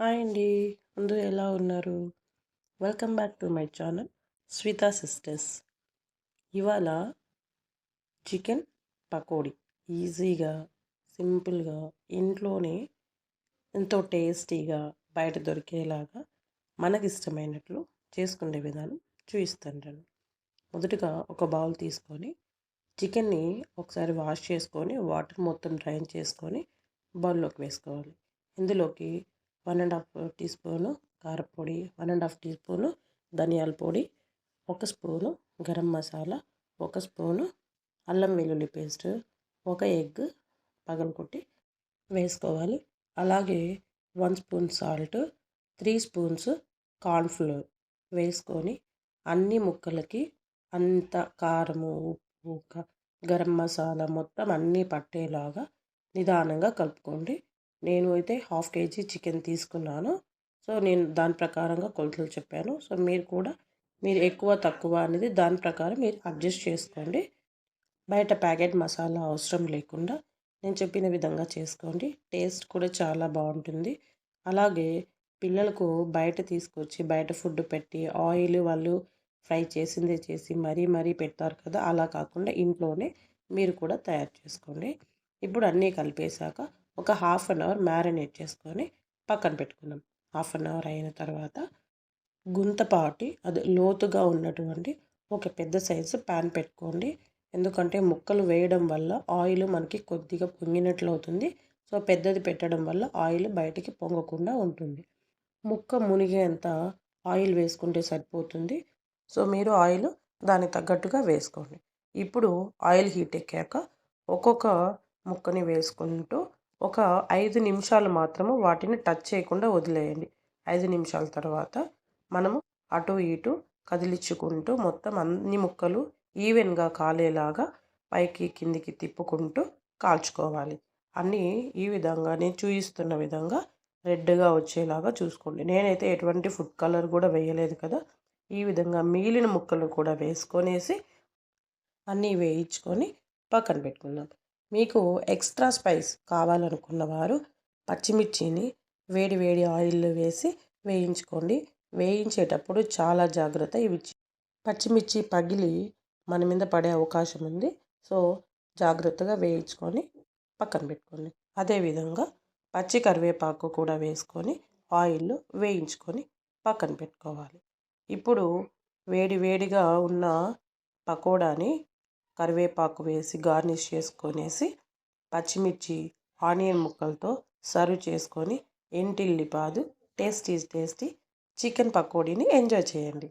Hi అండి. అందరూ ఎలా ఉన్నారు? Welcome back to my channel Swita sisters ఇవాళ చికెన్ పకోడీ. ఈజీగా సింపుల్గా ఇంట్లోనే ఎంతో టేస్టీగా బయట దొరికేలాగా మనకి ఇష్టమైనట్లు చేసుకునే విధానం చూపిస్తాను మొదటగా ఒక బౌల్ తీసుకొని చికెన్ని ఒకసారి వాష్ చేసుకొని వాటర్ మొత్తం డ్రైన్ చేసుకొని బౌల్లోకి వేసుకోవాలి. ఇందులోకి one and half teaspoon కారపొడి one and half teaspoon ధనియాల పొడి ఒక స్పూను గరం మసాలా ఒక స్పూను అల్లం వెల్లుల్లి పేస్ట్ ఒక ఎగ్ పగలకొట్టి వేసుకోవాలి. అలాగే one spoon salt three spoons cornflour వేసుకొని అన్ని ముక్కలకి అంత కారము ఉప్పు గరం మసాలా మొత్తం అన్నీ పట్టేలాగా నిదానంగా కలుపుకోండి. నేను అయితే హాఫ్ కేజీ చికెన్ తీసుకున్నాను. సో నేను దాని ప్రకారంగా కొలతలు చెప్పాను. సో మీరు కూడా మీరు ఎక్కువ తక్కువ అనేది దాని ప్రకారం మీరు అడ్జస్ట్ చేసుకోండి. బయట ప్యాకెట్ మసాలా అవసరం లేకుండా నేను చెప్పిన విధంగా చేసుకోండి. టేస్ట్ కూడా చాలా బాగుంటుంది. అలాగే పిల్లలకు బయట తీసుకొచ్చి బయట ఫుడ్ పెట్టి ఆయిల్ వాళ్ళు ఫ్రై చేసిందే చేసి మరీ మరీ పెడతారు కదా అలా కాకుండా ఇంట్లోనే మీరు కూడా తయారు చేసుకోండి. ఇప్పుడు అన్నీ కలిపేశాక ఒక హాఫ్ అన్ అవర్ మ్యారినేట్ చేసుకొని పక్కన పెట్టుకున్నాం. హాఫ్ అన్ అవర్ అయిన తర్వాత గుంతపాటి అది లోతుగా ఉన్నటువంటి ఒక పెద్ద సైజు ప్యాన్ పెట్టుకోండి. ఎందుకంటే ముక్కలు వేయడం వల్ల ఆయిల్ మనకి కొద్దిగా పొంగినట్లు అవుతుంది. సో పెద్దది పెట్టడం వల్ల ఆయిల్ బయటికి పొంగకుండా ఉంటుంది. ముక్క మునిగేంత ఆయిల్ వేసుకుంటే సరిపోతుంది. సో మీరు ఆయిల్ దానికి తగ్గట్టుగా వేసుకోండి. ఇప్పుడు ఆయిల్ హీట్ ఎక్కాక ఒక్కొక్క ముక్కని వేసుకుంటూ ఒక ఐదు నిమిషాలు మాత్రము వాటిని టచ్ చేయకుండా వదిలేయండి. ఐదు నిమిషాల తర్వాత మనము అటు ఇటు కదిలించుకుంటూ మొత్తం అన్ని ముక్కలు ఈవెన్గా కాలేలాగా పైకి కిందికి తిప్పుకుంటూ కాల్చుకోవాలి. అన్నీ ఈ విధంగా నేను చూపిస్తున్న విధంగా రెడ్గా వచ్చేలాగా చూసుకోండి. నేనైతే ఎటువంటి ఫుడ్ కలర్ కూడా వేయలేదు కదా. ఈ విధంగా మిగిలిన ముక్కలు కూడా వేసుకొనేసి అన్నీ వేయించుకొని పక్కన పెట్టుకుందాం. మీకు ఎక్స్ట్రా స్పైస్ కావాలనుకున్న వారు పచ్చిమిర్చిని వేడి వేడి ఆయిల్లో వేసి వేయించుకోండి. వేయించేటప్పుడు చాలా జాగ్రత్త. ఇవి పచ్చిమిర్చి పగిలి మన మీద పడే అవకాశం ఉంది. సో జాగ్రత్తగా వేయించుకొని పక్కన పెట్టుకోండి. అదేవిధంగా పచ్చి కరివేపాకు కూడా వేసుకొని ఆయిల్లో వేయించుకొని పక్కన పెట్టుకోవాలి. ఇప్పుడు వేడి వేడిగా ఉన్న పకోడాని కరివేపాకు వేసి గార్నిష్ చేసుకొనేసి పచ్చిమిర్చి ఆనియన్ ముక్కలతో సర్వ్ చేసుకొని ఎంటిల్లిపాదు టేస్టీ టేస్టీ చికెన్ పకోడీని ఎంజాయ్ చేయండి.